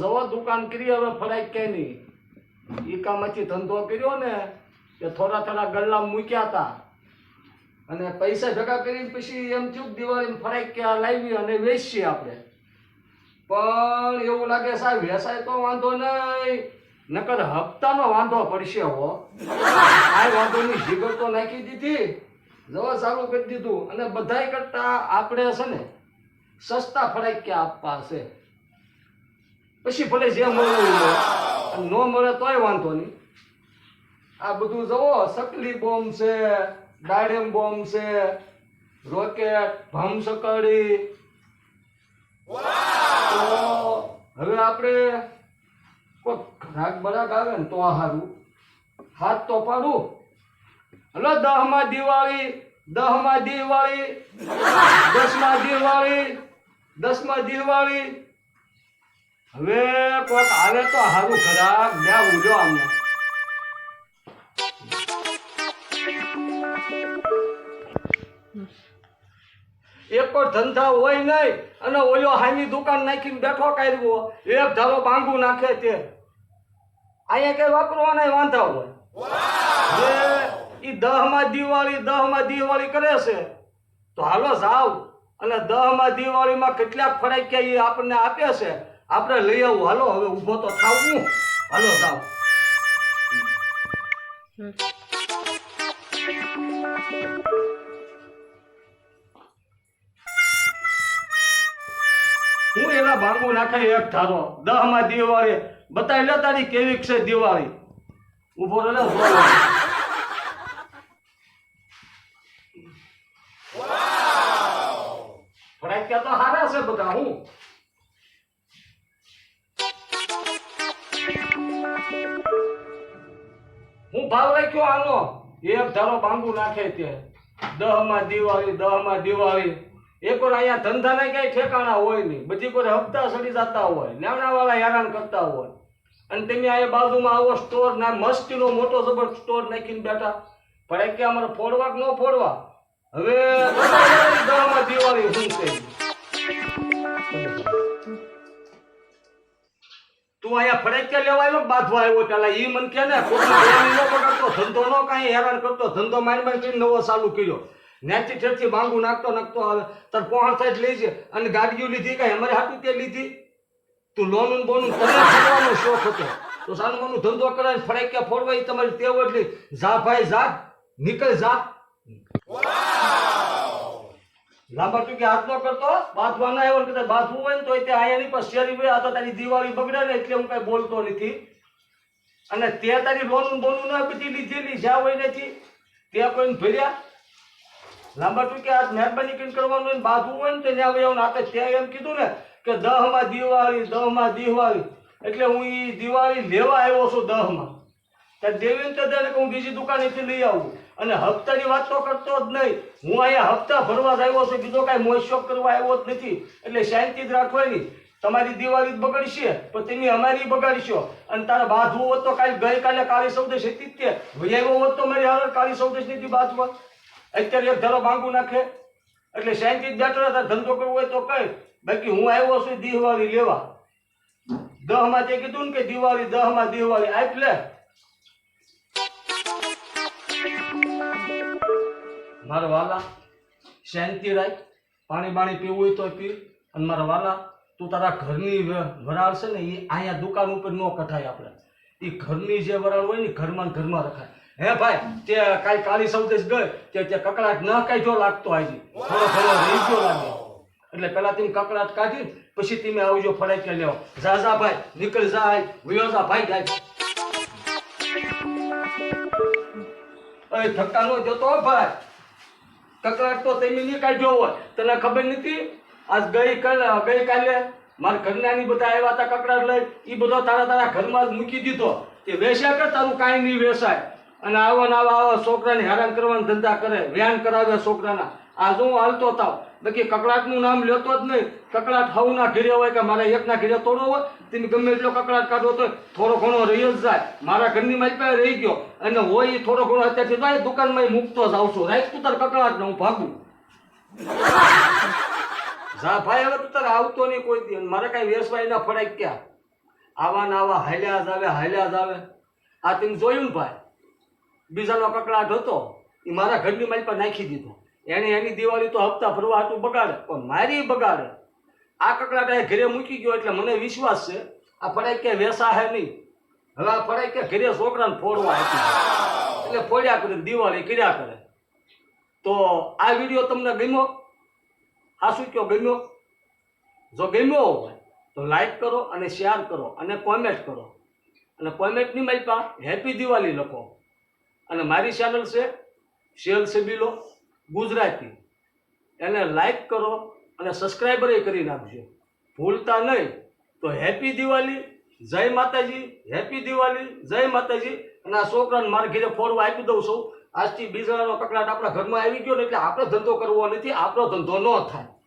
જવો દુકાન કરી, હવે ફરાય કે નહીં? ઈકામાંથી ધંધો કર્યો ને કે થોડા થોડા ગલ્લા મૂક્યા હતા અને પૈસા ભેગા કરીને પછી એમ થયું દિવાળી ફરાય કે લાવી અને વેચીએ આપણે. પણ એવું લાગે સાહેબ વેસાય તો વાંધો નહીં, નકર હપ્તાનો વાંધો પડશે હો. આ વાંધોની જીગર તો નાખી દીધી. જવા ચાલુ કરી દીધું અને બધાય કરતા આપણે છે ને સસ્તા ફરાક્યા આપવા છે. પછી ભલે જે મળે ન મળે તોય વાંધો નહીં. આ બધું જવો સકલી બોમ્બ છે ડાળેમ બોમ્બ છે, રોકેટ, ભમસકડી. હવે આપણે કોઈક રાગ બરાક આવે ને તો સારું હાથ તો પાડું. હલો, દહમાં દિવાળી. દહમાં દિવાળી, દસમાં દિવાળી દસમાં દિવાળી. હવે કોક આવે તો હારું ખરાબ બે ઉજો અમને એક ધંધા હોય નહીં, અને ઓલો હાની દુકાન નાખીને બેઠો કર્યો, એક ધારો બાંગુ નાખે તે. અહીંયા કઈ નહીં, વાંધા હોય. ઈ દહમાં દિવાળી દહમાં દિવાળી કરે છે. તો હાલો જાવ અને દહમાં દિવાળીમાં કેટલાક ફડાક્યા એ આપણને આપે છે. આપણે લઈ આવું. હાલો, હવે ઊભો તો થાવું હાલો જાવ હું એના ભાંગુ નાખે એક ધારો. દહમાં દિવાળી. બતાવી લે તારી કેવી છે દિવાળી? ઊભો રહે. ઊભો તો છે બધા, હું? હું ભાવ રાખ્યો આનો? એક ધારો બાંગુ નાખે તે. દહમાં દિવાળી દહમાં દિવાળી. એક વાર અહીંયા ધંધાના ક્યાંય ઠેકાણા હોય નહીં. બધી કોઈ હપ્તા સડી જતા હોય. નાના વાળા હેરાન કરતા હોય. અને તમે અહીંયા બાજુમાં આવો સ્ટોર ના મસ્તીનો મોટો જબર સ્ટોર નાખીને બેઠા. પડે કે અમારે ફોડવા કે ન ફોડવા? હવે દહમાં દિવાળી શું છે? તું અહીંયા ફરજિયાત લેવા આવ્યો કે બાંધવા આવ્યો પેલા? ઈ મન કે ને પકડતો ધંધો નો કાંઈ હેરાન કરતો, ધંધો મારી મારી કરીને નવો ચાલુ કર્યો. નેચી ઠેરથી બાંગુ નાખતો નાખતો આવે. તાર પોહણ જ લેજે અને ગાડીઓ લીધી, કાંઈ અમારે હાટું તે લીધી? તું લોન બોનું તને ફરવાનો શોખ હતો. તો સાનું માનું ધંધો કરે ફરજિયાત ફોડવા ઈ તમારી ટેવ એટલી જા ભાઈ, જા. નીકળ જા. લાંબા ટૂંકી હાથ ન કરતો બાંધવા ના આવ્યો કદાચ બાંધવું હોય ને તો તે આયાની પર શેરી ભાઈ આ તો તારી દિવાળી બગડે ને એટલે હું કઈ બોલતો નથી. અને તે તારી લોન બોલું ના બધી લીધેલી જ્યાં હોય નથી ત્યાં કોઈને ભર્યા. લાંબા ટૂંકે હાથ મહેરબાની કરીને કરવાનું હોય બાંધવું હોય ને તો ત્યાં ભાઈ આવું આપણે ત્યાં એમ કીધું ને કે દહમાં દિવાળી દહમાં દિવાળી. એટલે હું એ દિવાળી લેવા આવ્યો છું દહમાં. ત્યાં દેવીને તો હું બીજી દુકાનેથી લઈ આવું. અને હપ્તાની વાત તો કરતો જ નહીં. હું અહીંયા હપ્તા ભરવા જ આવ્યો છું. બીજો કાંઈ મોજ કરવા આવ્યો જ નથી. એટલે શાંતિ જ રાખવાની. તમારી દિવાળી જ બગડશે પણ તેની અમારી બગાડશો. અને તારે બાંધવું હોત તો કાલે ગઈકાલે કાળી સૌદેશ હતી જ તે. વૈયાવ્યો હોત તો મારી હાલ કાળી સૌદેશ નથી બાંધવા અત્યારે એક ધરો ભાંગું નાખે. એટલે શાંતિ જ બેઠો રહે, ધંધો કરવો હોય તો કઈ બાકી હું આવ્યો છું દિવાળી લેવા. દહમાં તે કીધું ને કે દિવાળી દહમાં દિવાળી. આપ મારા વાલા, શાંતિ રાખ, પાણી બાણી પીવું હોય તો પી. અને મારા વાલા, તું તારા ઘરની વરાળ છે ને, એ અહીંયા દુકાન ઉપર ન કઠાય આપણે. એ ઘરની જે વરાળ હોય ને ઘરમાં ઘરમાં રખાય. હે ભાઈ, તે કાંઈ કાળી સૌદેશ ગઈ, તે તે કકડાટ ન જો લાગતો આજે થોડો થોડો રહી ગયો લાગે. એટલે પેલા તમે કકડાટ કાઢી, પછી તમે આવજો ફળાઈ કે લેવો. જા જા ભાઈ, નીકળ, જા વયો જા ભાઈ, જાય. અરે, ધક્કા નો જતો ભાઈ. કકડાટ તો તમે નહીં કાઢ્યો હોય. તને ખબર નથી? આજ ગઈ કાલે ગઈ કાલે મારા ઘરનાની બધા આવ્યા હતા કકડાટ લઈ. એ બધો તારા તારા ઘરમાં જ મૂકી દીધો. તે વેસ્યા કર, તારું કાંઈ નહીં વેસાય. અને આવા ને આવા આવા છોકરાને હેરાન કરવાના ધંધા કરે, વ્યાન કરાવે છોકરાના. આ જો હું હાલતો થાવ. બાકી કકડાટનું નામ લેતો જ નહીં. કકડાટ હવના ઘેરે હોય કે મારા એકના ઘેરે તોડો હોય, તમે ગમે એટલો કકડાટ કાઢો તો થોડો ઘણો રહી જ જાય. મારા ઘરની મારી પાસે રહી ગયો. અને હોય એ થોડો ઘણો અત્યારથી એ દુકાનમાં મૂકતો જ આવશું. રાખ તું તાર કકડાટ ને હું ભાગું. જા ભાઈ, હવે તું તારે આવતો નહીં કોઈ દી. મારે કાંઈ વેસવાય ના ફરાય ક્યાં? આવા ને આવા હાલ્યા જ આવે, હાલ્યા જ આવે. આ તમે જોયું ને ભાઈ? બીજાનો કકડાટ હતો. એ મારા ઘરની મારી પર નાખી દીધો. એને એની દિવાળી તો હપ્તા ભરવા હતું બગાડે, પણ મારી બગાડે. આ કકડાટા ઘરે મૂકી ગયો એટલે મને વિશ્વાસ છે, આ ફળાઈ કે વેસા હે નહીં. હવે આ ફળાઈ કે ઘરે છોકરાને ફોડવા હતી. એટલે ફોડ્યા કરે, દિવાળી કર્યા કરે. તો આ વીડિયો તમને ગમ્યો? આ શું કયો ગમ્યો? જો ગમ્યો હોય, તો લાઈક કરો અને શેર કરો અને કોમેન્ટ કરો. અને કોમેન્ટની મારી પાસે હેપી દિવાળી લખો. અને મારી ચેનલ છે, શેલ સેબીલો. ગુજરાતી. એને લાઈક કરો અને સબસ્ક્રાઈબર કરી નાખજો. ભૂલતા નહીં. તો હેપી દિવાળી, જય માતાજી હેપી દિવાળી, જય માતાજી. અને આ છોકરાને મારે ઘેરે ફોરવા આપી દઉં છું. આજથી બીજાનો કકડાટ આપણા ઘરમાં આવી ગયો ને એટલે આપણો ધંધો કરવો નથી, આપણો ધંધો ન થાય.